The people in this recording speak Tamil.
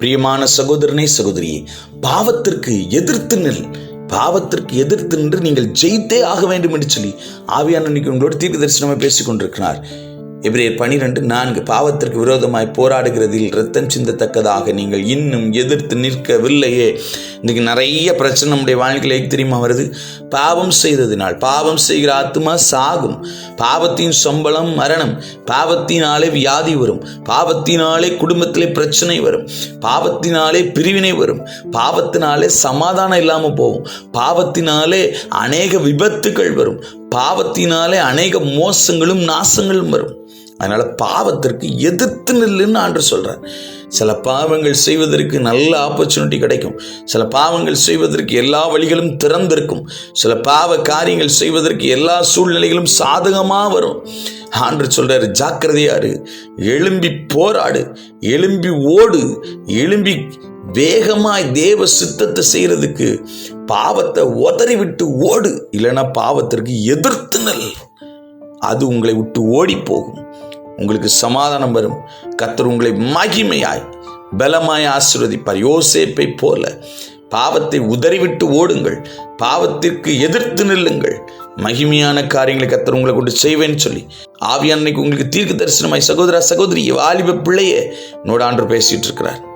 பிரியமான சகோதரனே சகோதரியே பாவத்திற்கு எதிர்த்து நில். பாவத்திற்கு எதிர்த்து நின்று நீங்கள் ஜெயித்தே ஆக வேண்டும் என்று சொல்லி ஆவியான இன்னைக்கு உங்களோட தீர்க்க தரிசனமாக பேசிக் கொண்டிருக்கிறார் எபிரேயர் பனிரெண்டு நான்கு பாவத்திற்கு விரோதமாய் போராடுகிறதில் ரத்தம் சிந்தத்தக்கதாக நீங்கள் இன்னும் எதிர்த்து நிற்கவில்லையே. இன்றைக்கி நிறைய பிரச்சனை நம்முடைய வாழ்க்கையில் எது தெரியுமா வருது? பாவம் செய்ததினால். பாவம் செய்கிற ஆத்மா சாகும். பாவத்தின் சம்பளம் மரணம். பாவத்தினாலே வியாதி வரும். பாவத்தினாலே குடும்பத்திலே பிரச்சனை வரும். பாவத்தினாலே பிரிவினை வரும். பாவத்தினாலே சமாதானம் இல்லாமல் போகும். பாவத்தினாலே அநேக விபத்துகள் வரும். பாவத்தினாலே அநேக மோசங்களும் நாசங்களும் வரும். அதனால பாவத்திற்கு எதிர்த்து நில்லுன்னு ஆண்டு சொல்கிறார் சில பாவங்கள் செய்வதற்கு நல்ல ஆப்பர்ச்சுனிட்டி கிடைக்கும். சில பாவங்கள் செய்வதற்கு எல்லா வழிகளும் திறந்திருக்கும். சில பாவ காரியங்கள் செய்வதற்கு எல்லா சூழ்நிலைகளும் சாதகமாக வரும். ஆண்டு சொல்கிறார் ஜாக்கிரதையாரு எழும்பி போராடு. எழும்பி ஓடு. எழும்பி வேகமாய் தேவ சித்தத்தை செய்கிறதுக்கு பாவத்தை உதறி விட்டு ஓடு. இல்லைன்னா பாவத்திற்கு எதிர்த்து நெல். அது உங்களை விட்டு ஓடி போகும். உங்களுக்கு சமாதானம் வரும். கத்தர் உங்களை மகிமையாய் பலமாய் ஆசிர்வதிப்பார். யோசேப்பை போல பாவத்தை உதறிவிட்டு ஓடுங்கள். பாவத்திற்கு எதிர்த்து நில்லுங்கள். மகிமையான காரியங்களை கத்தர் உங்களை கொண்டு செய்வேன்னு சொல்லி ஆவியான்னைக்கு உங்களுக்கு தீர்க்க தரிசனமாய் சகோதரா சகோதரி வாலிப பிள்ளையே நோடாண்டு பேசிட்டு இருக்கிறார்.